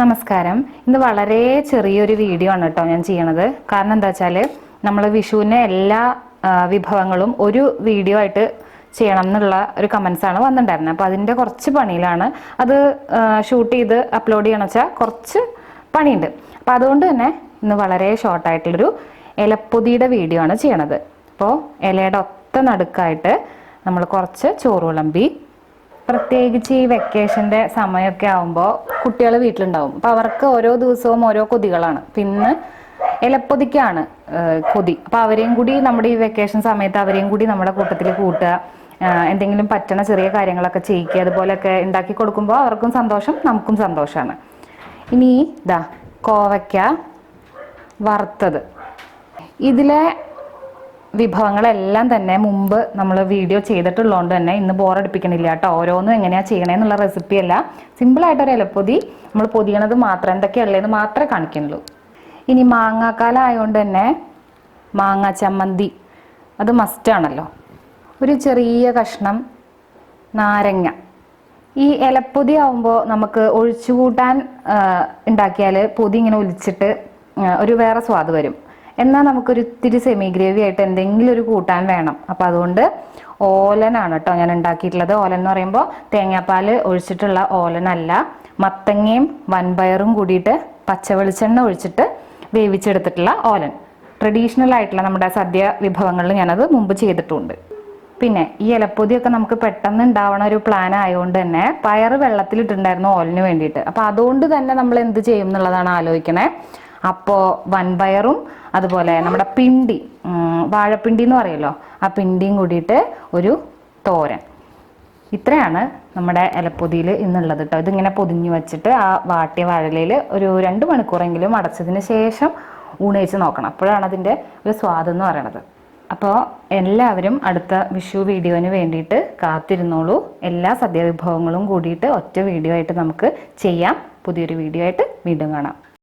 നമസ്കാരം. ഇന്ന് വളരെ ചെറിയൊരു വീഡിയോ ആണ് കേട്ടോ ഞാൻ ചെയ്യണത്. കാരണം എന്താ വെച്ചാൽ നമ്മൾ വിഷുവിന്റെ എല്ലാ വിഭവങ്ങളും ഒരു വീഡിയോ ആയിട്ട് ചെയ്യണം എന്നുള്ള ഒരു കമൻസ് ആണ് വന്നിട്ടുണ്ടായിരുന്നത്. അപ്പോൾ അതിന്റെ കുറച്ച് പണിയിലാണ് അത് ഷൂട്ട് ചെയ്ത് അപ്ലോഡ് ചെയ്യണം വെച്ചാൽ കുറച്ച് പണിയുണ്ട്. അപ്പോൾ അതുകൊണ്ട് തന്നെ ഇന്ന് വളരെ ഷോർട്ടായിട്ടുള്ളൊരു ഇലപ്പൊതിയുടെ വീഡിയോ ആണ് ചെയ്യണത്. അപ്പോൾ ഇലയുടെ ഒത്ത നടുക്കായിട്ട് നമ്മൾ കുറച്ച് ചോറ് വിളമ്പി പ്രത്യേകിച്ച് ഈ വെക്കേഷന്റെ സമയമൊക്കെ ആകുമ്പോൾ കുട്ടികൾ വീട്ടിലുണ്ടാവും. അപ്പോൾ അവർക്ക് ഓരോ ദിവസവും ഓരോ കൊതികളാണ്. പിന്നെ ഇലപ്പൊതിക്കാണ് കൊതി. അപ്പോൾ അവരെയും കൂടി നമ്മുടെ ഈ വെക്കേഷൻ സമയത്ത് അവരെയും കൂടി നമ്മുടെ കൂട്ടത്തിൽ കൂട്ടുക എന്തെങ്കിലും പറ്റണ ചെറിയ കാര്യങ്ങളൊക്കെ ചെയ്യിക്കുക അതുപോലെയൊക്കെ ഉണ്ടാക്കി കൊടുക്കുമ്പോൾ അവർക്കും സന്തോഷം നമുക്കും സന്തോഷമാണ് ഇനി ഇതാ കോവയ്ക്ക വറുത്തത്. ഇതിലെ വിഭവങ്ങളെല്ലാം തന്നെ മുമ്പ് നമ്മൾ വീഡിയോ ചെയ്തിട്ടുള്ളതുകൊണ്ട് തന്നെ ഇന്ന് ബോറടിപ്പിക്കണില്ല കേട്ടോ. ഓരോന്നും എങ്ങനെയാ ചെയ്യണേന്നുള്ള റെസിപ്പി അല്ല. സിമ്പിളായിട്ടൊരു ഇലപ്പൊതി നമ്മൾ പൊതിയണത് മാത്രം എന്തൊക്കെയുള്ളതെന്ന് മാത്രമേ കാണിക്കുന്നുള്ളൂ. ഇനി മാങ്ങാക്കാലം ആയതുകൊണ്ട് തന്നെ മാങ്ങ ചമ്മന്തി അത് മസ്റ്റാണല്ലോ ഒരു ചെറിയ കഷ്ണം നാരങ്ങ. ഈ ഇലപ്പൊതി ആവുമ്പോൾ നമുക്ക് ഒഴിച്ചുകൂട്ടാൻ ഉണ്ടാക്കിയാൽ പൊതി ഇങ്ങനെ ഒലിച്ചിട്ട് ഒരു വേറെ സ്വാദ് വരും. എന്നാൽ നമുക്കൊരു ഇത്തിരി സെമി ഗ്രേവി ആയിട്ട് എന്തെങ്കിലും ഒരു കൂട്ടാൻ വേണം. അപ്പം അതുകൊണ്ട് ഓലനാണ് കേട്ടോ ഞാൻ ഉണ്ടാക്കിയിട്ടുള്ളത്. ഓലൻ എന്ന് പറയുമ്പോൾ തേങ്ങാപ്പാൽ ഒഴിച്ചിട്ടുള്ള ഓലനല്ല. മത്തങ്ങയും വൻപയറും കൂടിയിട്ട് പച്ച വെളിച്ചെണ്ണ ഒഴിച്ചിട്ട് വേവിച്ചെടുത്തിട്ടുള്ള ഓലൻ. ട്രഡീഷണൽ ആയിട്ടുള്ള നമ്മുടെ സദ്യ വിഭവങ്ങളിൽ ഞാനത് മുമ്പ് ചെയ്തിട്ടുണ്ട്. പിന്നെ ഈ ഇലപ്പൊതിയൊക്കെ നമുക്ക് പെട്ടെന്ന് ഉണ്ടാവണ ഒരു പ്ലാൻ ആയതുകൊണ്ട് തന്നെ പയറ് വെള്ളത്തിലിട്ടുണ്ടായിരുന്നു ഓലിന് വേണ്ടിയിട്ട്. അപ്പോൾ അതുകൊണ്ട് തന്നെ നമ്മൾ എന്ത് ചെയ്യും എന്നുള്ളതാണ് ആലോചിക്കണേ. അപ്പോൾ വൻപയറും അതുപോലെ നമ്മുടെ പിണ്ടി വാഴപ്പിണ്ടി എന്ന് പറയുമല്ലോ ആ പിണ്ടിയും കൂടിയിട്ട് ഒരു തോരൻ. ഇത്രയാണ് നമ്മുടെ ഇലപ്പൊതിയിൽ ഇന്നുള്ളത് കേട്ടോ ഇതിങ്ങനെ പൊതിഞ്ഞു വെച്ചിട്ട് ആ വാട്ടിയ വാഴലയിൽ ഒരു രണ്ട് മണിക്കൂറെങ്കിലും അടച്ചതിന് ശേഷം ഊണയിച്ച് നോക്കണം. അപ്പോഴാണ് അതിന്റെ ഒരു സ്വാദ് എന്ന് പറയണത്. അപ്പോൾ എല്ലാവരും അടുത്ത വിഷു വീഡിയോന് വേണ്ടിയിട്ട് കാത്തിരുന്നോളൂ. എല്ലാ സദ്യവിഭവങ്ങളും കൂടിയിട്ട് ഒറ്റ വീഡിയോ ആയിട്ട് നമുക്ക് ചെയ്യാം. പുതിയൊരു വീഡിയോ ആയിട്ട് വീണ്ടും കാണാം.